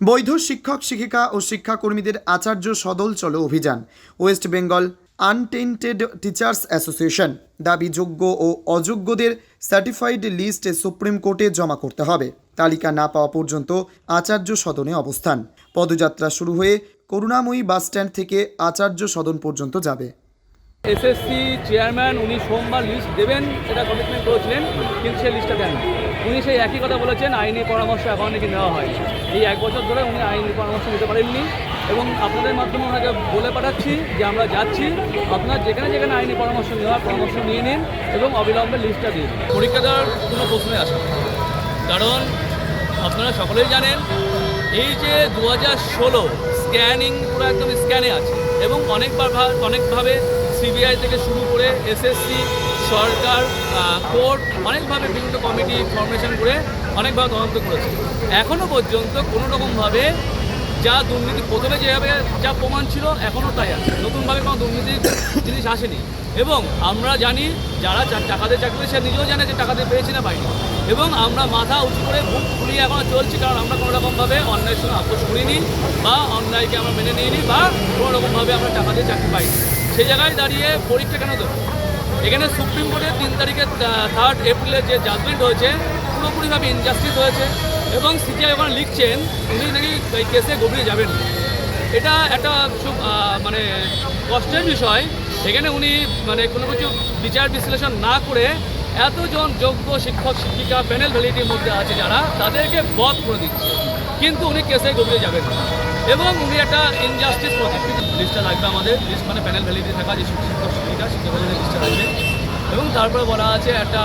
বৈধ শিক্ষক, শিক্ষিকা ও শিক্ষাকর্মীদের আচার্য সদল চলো অভিযান। West Bengal Untainted Teachers Association দাবি, যোগ্য ও অযোগ্যদের সার্টিফাইড লিস্ট সুপ্রিম কোর্টে জমা করতে হবে। তালিকা না পাওয়া পর্যন্ত আচার্য সদনে অবস্থান। পদযাত্রা শুরু হয়ে করুণাময়ী বাসস্ট্যান্ড থেকে আচার্য সদন পর্যন্ত যাবে। এসএসসি চেয়ারম্যান উনি সোমবার লিস্ট দেবেন এটা কমিটমেন্ট করেছিলেন, কিন্তু সেই লিস্টটা দেন উনি সেই একই কথা বলেছেন, আইনি পরামর্শ এখন নাকি নেওয়া হয় এই এক বছর ধরে উনি আইনি পরামর্শ নিতে পারেননি এবং আপনাদের মাধ্যমে ওনাকে বলে পাঠাচ্ছি যে আমরা যাচ্ছি, আপনার যেখানে যেখানে আইনি পরামর্শ নেওয়ার পরামর্শ নিয়ে নিন এবং অবিলম্বে লিস্টটা দিন। পরীক্ষা দেওয়ার কোনো প্রশ্নই আসে। কারণ আপনারা সকলেই জানেন, এই যে দু হাজার ষোলো স্ক্যানিং পুরো একদম স্ক্যানে আছে এবং অনেকবার অনেকভাবে সিবিআই থেকে শুরু করে এসএসসি সরকার কোর্ট অনেকভাবে বিভিন্ন কমিটি ফরমেশন করে অনেকভাবে তদন্ত করেছে। এখনও পর্যন্ত কোনো রকমভাবে যা দুর্নীতি, প্রথমে যেভাবে যা প্রমাণ ছিল এখনও তাই আছে। নতুনভাবে কোনো দুর্নীতির জিনিস আসেনি। এবং আমরা জানি যারা টাকাতে চাকরি সে নিজেও জানে যে টাকাতে পেয়েছি না পাইনি এবং আমরা মাথা উঁচু করে বুক ফুলিয়ে এখনও চলছি, কারণ আমরা কোনো রকমভাবে অন্যায়ের সঙ্গে আপোষ করিনি বা অন্যায়কে আমরা মেনে নিইনি বা কোনো রকমভাবে আমরা টাকাতে চাকরি পাইনি। সেই জায়গায় দাঁড়িয়ে পরীক্ষা কেন দেবো? এখানে সুপ্রিম কোর্টের তিন তারিখে থার্ড এপ্রিলে যে জাজমেন্ট হয়েছে, পুরোপুরিভাবে ইনজাস্টিস হয়েছে এবং সিজিআই ওখানে লিখছেন, উনি নাকি এই কেসে গভীরে যাবেন এটা একটা মানে কষ্টের বিষয়। এখানে উনি মানে কোনো কিছু বিচার বিশ্লেষণ না করে এতজন যোগ্য শিক্ষক, শিক্ষিকা প্যানেল ভ্যালিটির মধ্যে আছে যারা, তাদেরকে বধ করে দিচ্ছে। কিন্তু উনি কেসে গভীরে যাবেন এবং উনি একটা ইনজাস্টিস লিস্টটা লাগবে আমাদের লিস্ট মানে প্যানেল ভ্যালিডিটি থাকা যে শিক্ষক শিক্ষিকা, শিক্ষকদের লিস্টটা লাগবে। এবং তারপরে বলা আছে একটা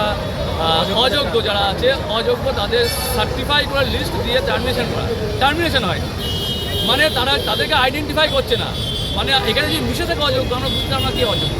অযোগ্য যারা আছে, অযোগ্য তাদের সার্টিফাই করার লিস্ট দিয়ে টার্মিনেশন করা। টার্মিনেশন হয়। মানে তারা, তাদেরকে আইডেন্টিফাই করছে না। মানে এখানে যে মিশে থাকে অযোগ্য, আমরা বুঝতে আমরা কি অযোগ্য।